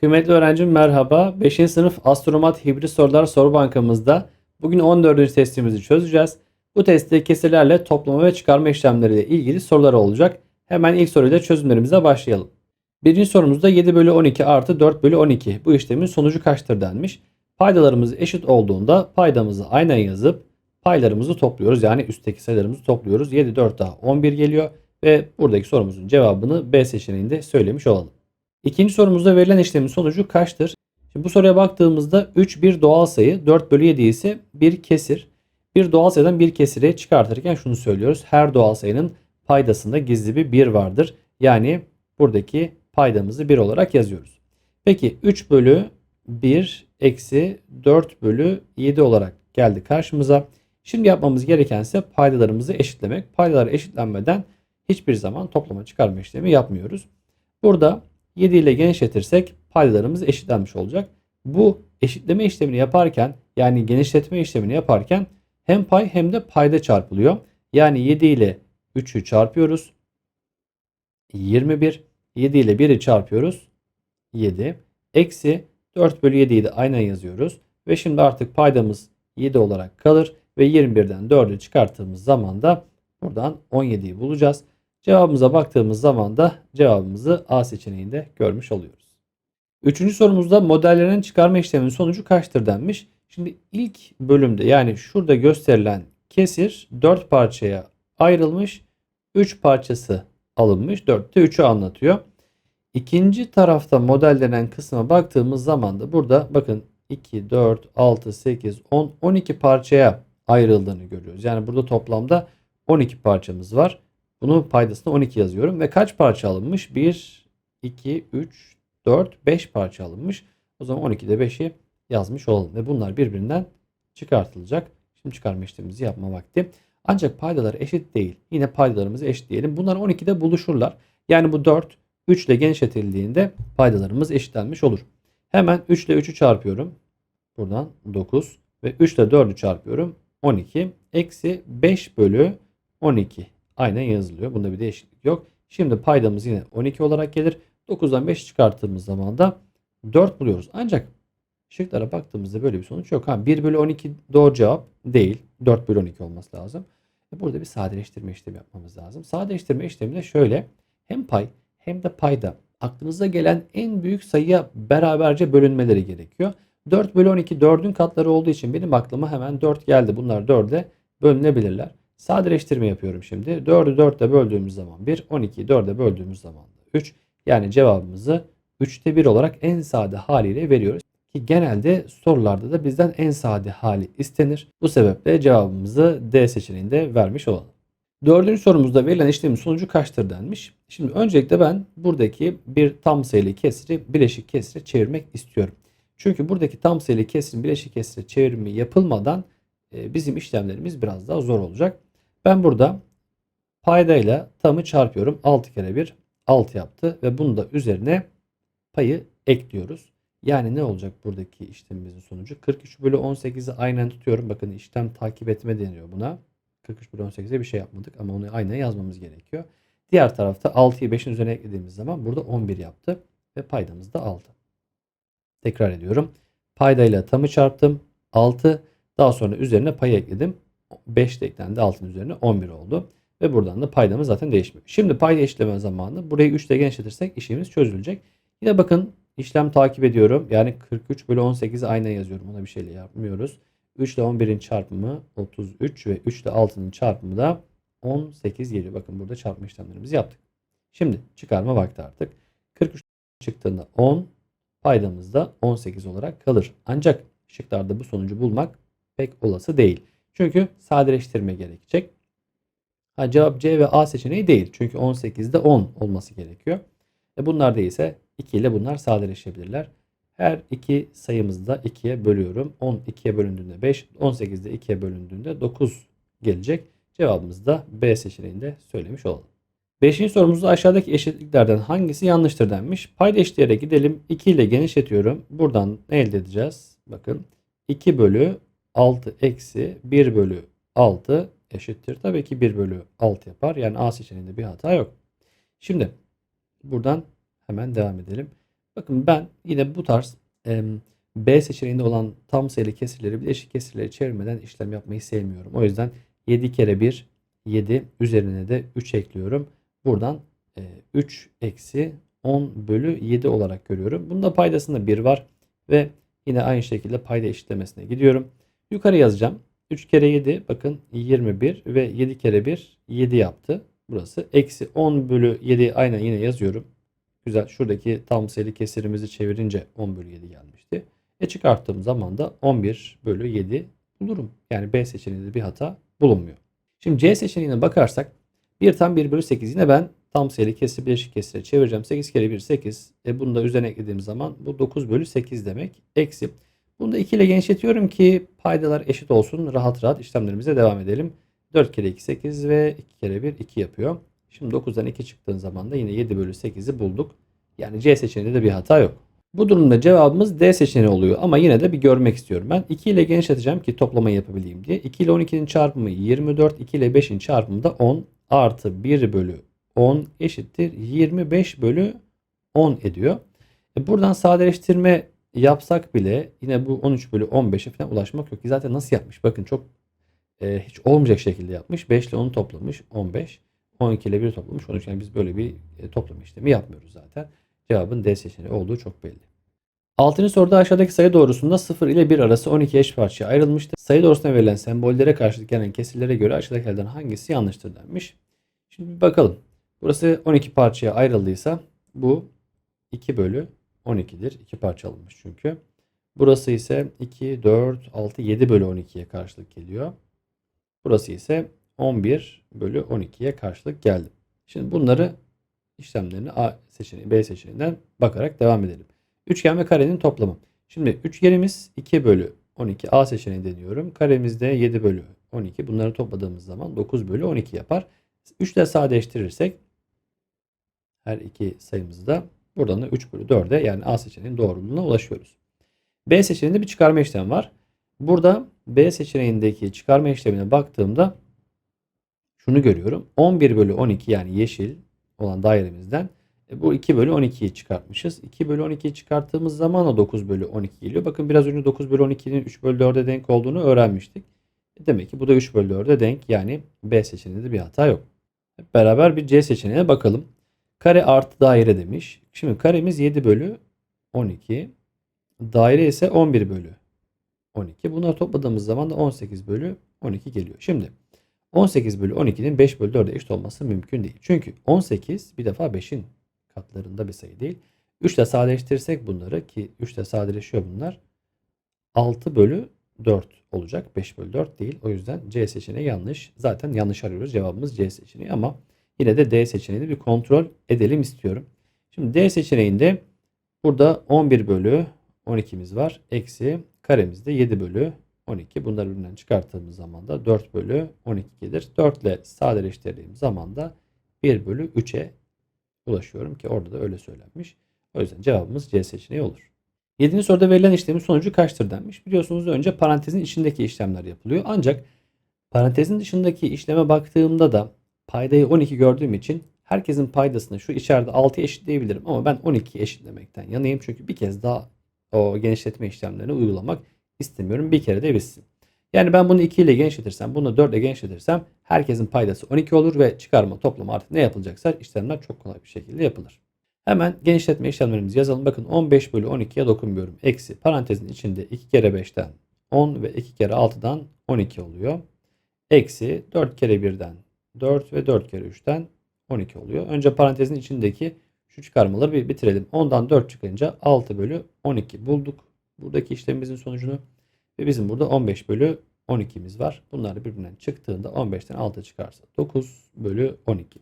Kıymetli öğrencim merhaba. 5. sınıf astronomat hibrit sorular soru bankamızda bugün 14. testimizi çözeceğiz. Bu testte kesirlerle toplama ve çıkarma işlemleriyle ilgili sorular olacak. Hemen ilk soruyla çözümlerimize başlayalım. Birinci sorumuzda 7 bölü 12 artı 4 bölü 12 bu işlemin sonucu kaçtır denmiş. Paydalarımız eşit olduğunda paydamızı aynen yazıp paylarımızı topluyoruz. Yani üstteki sayılarımızı topluyoruz. 7 4 daha 11 geliyor ve buradaki sorumuzun cevabını B seçeneğinde söylemiş olalım. İkinci sorumuzda verilen işlemin sonucu kaçtır? Şimdi bu soruya baktığımızda 3 bir doğal sayı, 4 bölü 7 ise bir kesir. Bir doğal sayıdan bir kesiri çıkartırken şunu söylüyoruz. Her doğal sayının paydasında gizli bir 1 vardır. Yani buradaki paydamızı 1 olarak yazıyoruz. Peki 3 bölü 1 eksi 4 bölü 7 olarak geldi karşımıza. Şimdi yapmamız gereken ise paydalarımızı eşitlemek. Paydalar eşitlenmeden hiçbir zaman toplama çıkarma işlemi yapmıyoruz. Burada 7 ile genişletirsek paydalarımız eşitlenmiş olacak. Bu eşitleme işlemini yaparken yani genişletme işlemini yaparken hem pay hem de payda çarpılıyor. Yani 7 ile 3'ü çarpıyoruz. 21. 7 ile 1'i çarpıyoruz. 7. Eksi 4 bölü 7'yi de aynen yazıyoruz. Ve şimdi artık paydamız 7 olarak kalır. Ve 21'den 4'ü çıkarttığımız zaman da buradan 17'yi bulacağız. Cevabımıza baktığımız zaman da cevabımızı A seçeneğinde görmüş oluyoruz. Üçüncü sorumuzda modellerin çıkarma işleminin sonucu kaçtır denmiş. Şimdi ilk bölümde yani şurada gösterilen kesir 4 parçaya ayrılmış. 3 parçası alınmış. 4'te 3'ü anlatıyor. İkinci tarafta modellenen kısma baktığımız zaman da burada bakın 2, 4, 6, 8, 10, 12 parçaya ayrıldığını görüyoruz. Yani burada toplamda 12 parçamız var. Bunun paydasını 12 yazıyorum ve kaç parça alınmış? 1, 2, 3, 4, 5 parça alınmış. O zaman 12'de 5'i yazmış olalım ve bunlar birbirinden çıkartılacak. Şimdi çıkarma işlemimizi yapma vakti. Ancak paydalar eşit değil. Yine paydalarımızı eşit diyelim. Bunlar 12'de buluşurlar. Yani bu 4 3 ile genişletildiğinde paydalarımız eşitlenmiş olur. Hemen 3 ile 3'ü çarpıyorum. Buradan 9 ve 3 ile 4'ü çarpıyorum. 12 eksi 5 bölü 12 aynen yazılıyor. Bunda bir değişiklik yok. Şimdi paydamız yine 12 olarak gelir. 9'dan 5 çıkarttığımız zaman da 4 buluyoruz. Ancak şıklara baktığımızda böyle bir sonuç yok. Ha, 1 bölü 12 doğru cevap değil. 4 bölü 12 olması lazım. E, burada bir sadeleştirme işlemi yapmamız lazım. Sadeleştirme işlemi de şöyle. Hem pay hem de payda aklınıza gelen en büyük sayıya beraberce bölünmeleri gerekiyor. 4 bölü 12 4'ün katları olduğu için benim aklıma hemen 4 geldi. Bunlar 4'e bölünebilirler. Sadeleştirme yapıyorum şimdi. 4'ü 4'e böldüğümüz zaman 1, 12'yi 4'e böldüğümüz zaman 3. Yani cevabımızı 3'te 1 olarak en sade haliyle veriyoruz. Ki genelde sorularda da bizden en sade hali istenir. Bu sebeple cevabımızı D seçeneğinde vermiş olalım. Dördüncü sorumuzda verilen işlemin sonucu kaçtır denmiş. Şimdi öncelikle ben buradaki bir tam sayılı kesri bileşik kesre çevirmek istiyorum. Çünkü buradaki tam sayılı kesrin bileşik kesre çevirimi yapılmadan e, bizim işlemlerimiz biraz daha zor olacak. Ben burada paydayla tamı çarpıyorum. 6 kere 1 6 yaptı ve bunu da üzerine payı ekliyoruz. Yani ne olacak buradaki işlemimizin sonucu? 43 bölü 18'i aynen tutuyorum. Bakın işlem takip etme deniyor buna. 43 bölü 18'e bir şey yapmadık ama onu aynen yazmamız gerekiyor. Diğer tarafta 6'yı 5'in üzerine eklediğimiz zaman burada 11 yaptı ve paydamız da 6. Tekrar ediyorum. Paydayla tamı çarptım. 6. Daha sonra üzerine payı ekledim. 5 de eklendi 6'nın üzerine 11 oldu. Ve buradan da paydamız zaten değişmiyor. Şimdi payda eşitleme zamanı. Burayı 3 ile genişletirsek işimiz çözülecek. Yine bakın işlem takip ediyorum. Yani 43 bölü 18'i aynen yazıyorum. Ona bir şeyle yapmıyoruz. 3 ile 11'in çarpımı 33 ve 3 ile 6'nın çarpımı da 18 geliyor. Bakın burada çarpma işlemlerimizi yaptık. Şimdi çıkarma vakti artık. 43 çıktığında 10 paydamız da 18 olarak kalır. Ancak şıklarda bu sonucu bulmak pek olası değil. Çünkü sadeleştirme gerekecek. Ha, cevap C ve A seçeneği değil. Çünkü 18'de 10 olması gerekiyor. E bunlar değilse 2 ile bunlar sadeleşebilirler. Her iki sayımızı da 2'ye bölüyorum. 10 2'ye bölündüğünde 5, 18 de 2'ye bölündüğünde 9 gelecek. Cevabımızı da B seçeneğinde söylemiş olalım. Beşinci sorumuzda aşağıdaki eşitliklerden hangisi yanlıştır denmiş. Payda eşitleyerek gidelim. 2 ile genişletiyorum. Buradan ne elde edeceğiz? Bakın 2 bölü 6 eksi 1 bölü 6 eşittir. Tabii ki 1 bölü 6 yapar. Yani A seçeneğinde bir hata yok. Şimdi buradan hemen devam edelim. Bakın ben yine bu tarz e, B seçeneğinde olan tam sayılı kesirleri bileşik kesirleri çevirmeden işlem yapmayı sevmiyorum. O yüzden 7 kere 1 7 üzerine de 3 ekliyorum. Buradan e, 3 eksi 10 bölü 7 olarak görüyorum. Bunda paydasında 1 var ve yine aynı şekilde payda eşitlemesine gidiyorum. Yukarı yazacağım. 3 kere 7 bakın 21 ve 7 kere 1 7 yaptı. Burası eksi 10 bölü 7 aynen yine yazıyorum. Güzel şuradaki tam sayılı kesirimizi çevirince 10 bölü 7 gelmişti. E çıkarttığım zaman da 11 bölü 7 bulurum. Yani B seçeneğinde bir hata bulunmuyor. Şimdi C seçeneğine bakarsak 1 tam 1 bölü 8 yine ben tam sayılı kesir bileşik kesire çevireceğim. 8 kere 1 8. E bunu da üzerine eklediğim zaman bu 9 bölü 8 demek. Eksi. Bunu da 2 ile genişletiyorum ki paydalar eşit olsun. Rahat rahat işlemlerimize devam edelim. 4 kere 2 8 ve 2 kere 1 2 yapıyor. Şimdi 9'dan 2 çıktığın zaman da yine 7 bölü 8'i bulduk. Yani C seçeneğinde de bir hata yok. Bu durumda cevabımız D seçeneği oluyor ama yine de bir görmek istiyorum. Ben 2 ile genişleteceğim ki toplamayı yapabileyim diye. 2 ile 12'nin çarpımı 24, 2 ile 5'in çarpımı da 10 artı 1 bölü 10 eşittir 25 bölü 10 ediyor. E buradan sadeleştirme yapsak bile yine bu 13 bölü 15'e falan ulaşmak yok ki zaten nasıl yapmış bakın çok e, hiç olmayacak şekilde yapmış. 5 ile 10'u toplamış 15. 12 ile 1 toplamış 13. Yani biz böyle bir e, toplama işlemi yapmıyoruz zaten. Cevabın D seçeneği olduğu çok belli. Altıncı soruda aşağıdaki sayı doğrusunda 0 ile 1 arası 12 eş parçaya ayrılmıştır. Sayı doğrusuna verilen sembollere karşılık gelen kesirlere göre aşağıdakilerden hangisi yanlıştır denmiş. Şimdi bir bakalım. Burası 12 parçaya ayrıldıysa bu 2 bölü 12'dir. 2 parça alınmış çünkü. Burası ise 2, 4, 6, 7 bölü 12'ye karşılık geliyor. Burası ise 11 bölü 12'ye karşılık geldi. Şimdi bunları işlemlerini A seçeneği, B seçeneğinden bakarak devam edelim. Üçgen ve karenin toplamı. Şimdi üçgenimiz 2 bölü 12 A seçeneği deniyorum. Karemizde 7 bölü 12. Bunları topladığımız zaman 9 bölü 12 yapar. 3 ile sadeleştirirsek her iki sayımızı da buradan da 3 bölü 4'e yani A seçeneğinin doğruluğuna ulaşıyoruz. B seçeneğinde bir çıkarma işlemi var. Burada B seçeneğindeki çıkarma işlemine baktığımda şunu görüyorum. 11 bölü 12 yani yeşil olan dairemizden e, bu 2 bölü 12'yi çıkartmışız. 2 bölü 12'yi çıkarttığımız zaman da 9 bölü 12 geliyor. Bakın biraz önce 9 bölü 12'nin 3 bölü 4'e denk olduğunu öğrenmiştik. E, demek ki bu da 3 bölü 4'e denk. Yani B seçeneğinde bir hata yok. Hep beraber bir C seçeneğine bakalım. Kare artı daire demiş. Şimdi karemiz 7 bölü 12. Daire ise 11 bölü 12. Bunları topladığımız zaman da 18 bölü 12 geliyor. Şimdi 18 bölü 12'nin 5 bölü 4'e eşit olması mümkün değil. Çünkü 18 bir defa 5'in katlarında bir sayı değil. 3 ile sadeleştirirsek bunları ki 3 ile sadeleşiyor bunlar. 6 bölü 4 olacak. 5 bölü 4 değil. O yüzden C seçeneği yanlış. Zaten yanlış arıyoruz. Cevabımız C seçeneği ama yine de D seçeneğini bir kontrol edelim istiyorum. Şimdi D seçeneğinde burada 11 bölü 12'miz var. Eksi karemizde 7 bölü 12. Bunları birbirinden çıkarttığımız zaman da 4 bölü 12 gelir. 4 ile sadeleştirdiğim zaman da 1 bölü 3'e ulaşıyorum ki orada da öyle söylenmiş. O yüzden cevabımız C seçeneği olur. 7. soruda verilen işlemin sonucu kaçtır denmiş. Biliyorsunuz önce parantezin içindeki işlemler yapılıyor. Ancak parantezin dışındaki işleme baktığımda da paydayı 12 gördüğüm için herkesin paydasını şu içeride 6 eşitleyebilirim. Ama ben 12 eşitlemekten yanayım. Çünkü bir kez daha o genişletme işlemlerini uygulamak istemiyorum. Bir kere de bitsin. Yani ben bunu 2 ile genişletirsem, bunu 4 ile genişletirsem herkesin paydası 12 olur ve çıkarma, toplama artık ne yapılacaksa işlemler çok kolay bir şekilde yapılır. Hemen genişletme işlemlerimizi yazalım. Bakın 15 bölü 12'ye dokunmuyorum. Eksi parantezin içinde 2 kere 5'ten 10 ve 2 kere 6'dan 12 oluyor. Eksi 4 kere 1'den 4 ve 4 kere 3'ten 12 oluyor. Önce parantezin içindeki şu çıkarmaları bir bitirelim. 10'dan 4 çıkınca 6 bölü 12 bulduk. Buradaki işlemimizin sonucunu ve bizim burada 15 bölü 12'miz var. Bunlar birbirinden çıktığında 15'ten 6 çıkarsa 9 bölü 12.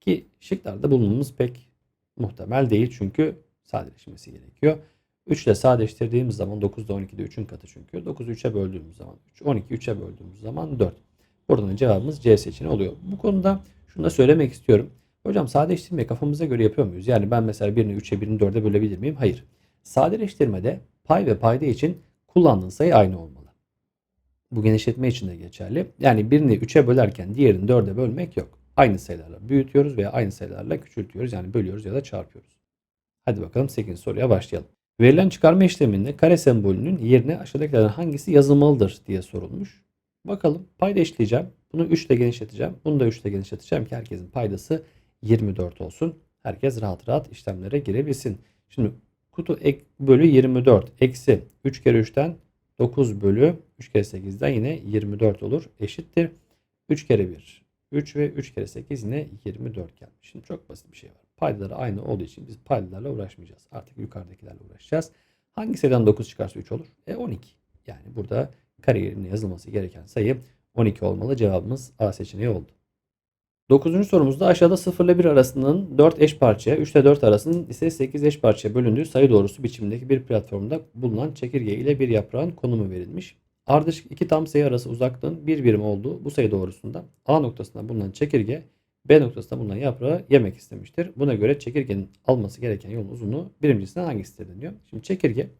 Ki şıklarda bulunmamız pek muhtemel değil çünkü sadeleşmesi gerekiyor. 3 ile sadeleştirdiğimiz zaman 9 da 12 de 3'ün katı çünkü. 9'u 3'e böldüğümüz zaman 3, 12 3'e böldüğümüz zaman 4. Buradan cevabımız C seçeneği oluyor. Bu konuda şunu da söylemek istiyorum. Hocam sadeleştirmeyi kafamıza göre yapıyor muyuz? Yani ben mesela birini 3'e birini 4'e bölebilir miyim? Hayır. Sadeleştirmede pay ve payda için kullandığın sayı aynı olmalı. Bu genişletme için de geçerli. Yani birini 3'e bölerken diğerini 4'e bölmek yok. Aynı sayılarla büyütüyoruz veya aynı sayılarla küçültüyoruz. Yani bölüyoruz ya da çarpıyoruz. Hadi bakalım 8. soruya başlayalım. Verilen çıkarma işleminde kare sembolünün yerine aşağıdakilerden hangisi yazılmalıdır diye sorulmuş. Bakalım payda işleyeceğim. Bunu 3 ile genişleteceğim. Bunu da 3 ile genişleteceğim ki herkesin paydası 24 olsun. Herkes rahat rahat işlemlere girebilsin. Şimdi kutu ek bölü 24 eksi 3 kere 3'ten 9 bölü 3 kere 8'den yine 24 olur. Eşittir. 3 kere 1 3 ve 3 kere 8 yine 24 gelmiş. Şimdi çok basit bir şey var. Paydaları aynı olduğu için biz paydalarla uğraşmayacağız. Artık yukarıdakilerle uğraşacağız. Hangi sayıdan 9 çıkarsa 3 olur? E 12. Yani burada kare yerine yazılması gereken sayı 12 olmalı. Cevabımız A seçeneği oldu. 9. sorumuzda aşağıda 0 ile 1 arasının 4 eş parçaya, 3 ile 4 arasının ise 8 eş parçaya bölündüğü sayı doğrusu biçimindeki bir platformda bulunan çekirge ile bir yaprağın konumu verilmiş. Ardışık iki tam sayı arası uzaklığın bir birim olduğu bu sayı doğrusunda A noktasında bulunan çekirge B noktasında bulunan yaprağı yemek istemiştir. Buna göre çekirgenin alması gereken yolun uzunluğu birincisinden hangisidir deniyor. Şimdi çekirge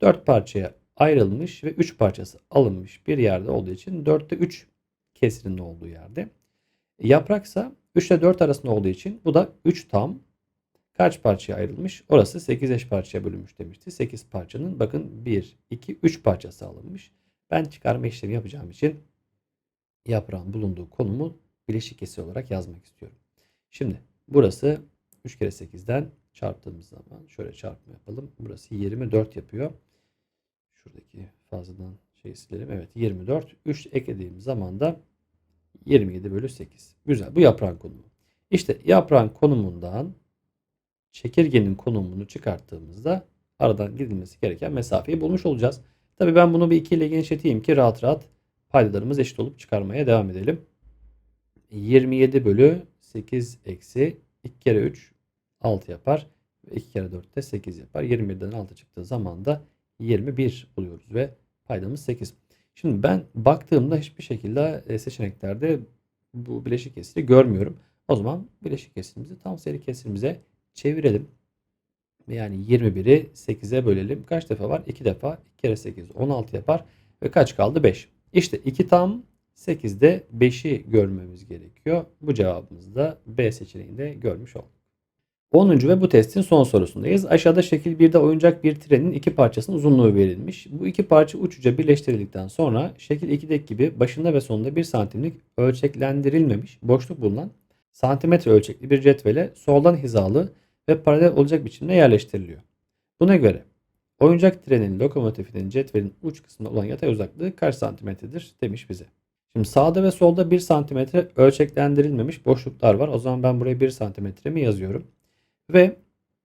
4 parçaya ayrılmış ve 3 parçası alınmış bir yerde olduğu için 4'te 3 kesrinin olduğu yerde. Yapraksa 3 ile 4 arasında olduğu için bu da 3 tam kaç parçaya ayrılmış? Orası 8 eş parçaya bölünmüş demişti. 8 parçanın bakın 1, 2, 3 parçası alınmış. Ben çıkarma işlemi yapacağım için yaprağın bulunduğu konumu bileşik kesir olarak yazmak istiyorum. Şimdi burası 3 kere 8'den çarptığımız zaman şöyle çarpma yapalım. Burası 24 yapıyor. Şuradaki fazladan şey silelim. Evet 24. 3 eklediğimiz zaman da 27 bölü 8. Güzel. Bu yaprağın konumu. İşte yaprağın konumundan çekirgenin konumunu çıkarttığımızda aradan gidilmesi gereken mesafeyi bulmuş olacağız. Tabii ben bunu bir 2 ile genişleteyim ki rahat rahat paydalarımız eşit olup çıkarmaya devam edelim. 27 bölü 8 eksi 2 kere 3 6 yapar. 2 kere 4 de 8 yapar. 21'den 6 çıktığı zaman da 21 buluyoruz ve paydamız 8. Şimdi ben baktığımda hiçbir şekilde e, seçeneklerde bu bileşik kesiri görmüyorum. O zaman bileşik kesirimizi tam sayılı kesirimize çevirelim. Yani 21'i 8'e bölelim. Kaç defa var? 2 defa. 2 kere 8 16 yapar. Ve kaç kaldı? 5. İşte 2 tam 8'de 5'i görmemiz gerekiyor. Bu cevabımızı da B seçeneğinde görmüş olduk. 10. ve bu testin son sorusundayız. Aşağıda şekil 1'de oyuncak bir trenin iki parçasının uzunluğu verilmiş. Bu iki parça uç uca birleştirildikten sonra şekil 2'deki gibi başında ve sonunda 1 santimlik ölçeklendirilmemiş boşluk bulunan santimetre ölçekli bir cetvele soldan hizalı ve paralel olacak biçimde yerleştiriliyor. Buna göre oyuncak trenin lokomotifinin cetvelin uç kısmında olan yatay uzaklığı kaç santimetredir demiş bize. Şimdi sağda ve solda 1 santimetre ölçeklendirilmemiş boşluklar var. O zaman ben buraya 1 santimetre mi yazıyorum. Ve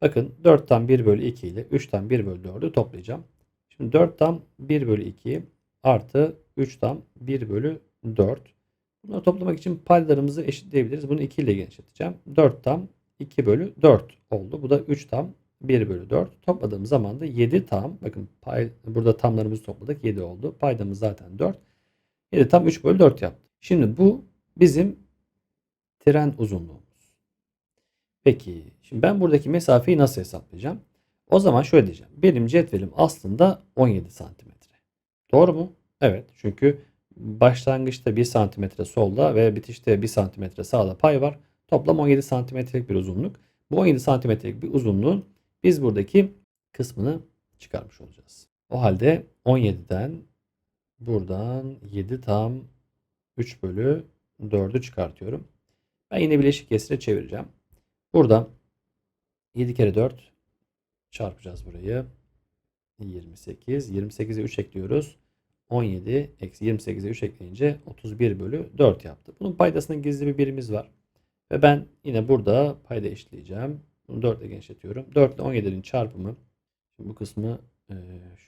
bakın 4'ten 1 bölü 2 ile 3'ten 1 bölü 4'ü toplayacağım. Şimdi 4'ten 1 bölü 2 artı 3'ten 1 bölü 4. Bunları toplamak için paydalarımızı eşitleyebiliriz. Bunu 2 ile genişleteceğim. 4 tam 2 bölü 4 oldu. Bu da 3 tam 1 bölü 4. Topladığım zaman da 7 tam. Bakın pay, burada tamlarımızı topladık. 7 oldu. Paydamız zaten 4. 7 tam 3 bölü 4 yaptı. Şimdi bu bizim tren uzunluğumuz. Peki şimdi ben buradaki mesafeyi nasıl hesaplayacağım? O zaman şöyle diyeceğim. Benim cetvelim aslında 17 santimetre. Doğru mu? Evet. Çünkü başlangıçta 1 santimetre solda ve bitişte 1 santimetre sağda pay var. Toplam 17 santimetrelik bir uzunluk. Bu 17 santimetrelik bir uzunluğun biz buradaki kısmını çıkarmış olacağız. O halde 17'den buradan 7 tam 3 bölü 4'ü çıkartıyorum. Ben yine bileşik kesire çevireceğim. Burada 7 kere 4 çarpacağız burayı. 28. 28'e 3 ekliyoruz. 17 eksi 28'e 3 ekleyince 31 bölü 4 yaptı. Bunun paydasının gizli bir birimiz var. Ve ben yine burada payda eşitleyeceğim. Bunu 4 ile genişletiyorum. 4 ile 17'nin çarpımı. Şimdi bu kısmı e,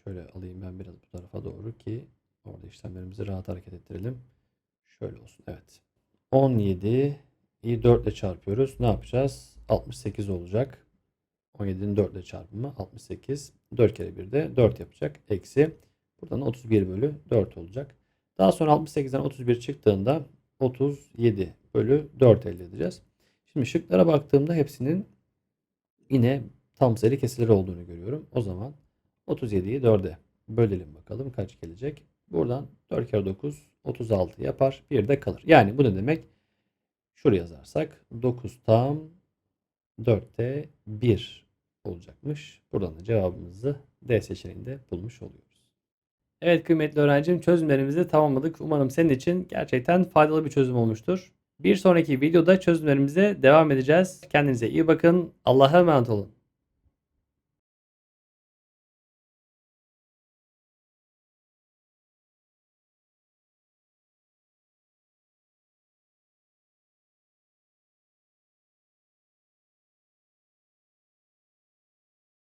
şöyle alayım ben biraz bu tarafa doğru ki orada işlemlerimizi rahat hareket ettirelim. Şöyle olsun. Evet. 17 İyi 4 ile çarpıyoruz. Ne yapacağız? 68 olacak. 17'nin 4 ile çarpımı 68. 4 kere 1 de 4 yapacak. Eksi. Buradan 31 bölü 4 olacak. Daha sonra 68'den 31 çıktığında 37 bölü 4 elde edeceğiz. Şimdi şıklara baktığımda hepsinin yine tam sayılı kesirleri olduğunu görüyorum. O zaman 37'yi 4'e bölelim bakalım kaç gelecek. Buradan 4 kere 9 36 yapar. Bir de kalır. Yani bu ne demek? Şuraya yazarsak 9 tam 4'te 1 olacakmış. Buradan da cevabımızı D seçeneğinde bulmuş oluyoruz. Evet kıymetli öğrencim çözümlerimizi tamamladık. Umarım senin için gerçekten faydalı bir çözüm olmuştur. Bir sonraki videoda çözümlerimize devam edeceğiz. Kendinize iyi bakın. Allah'a emanet olun.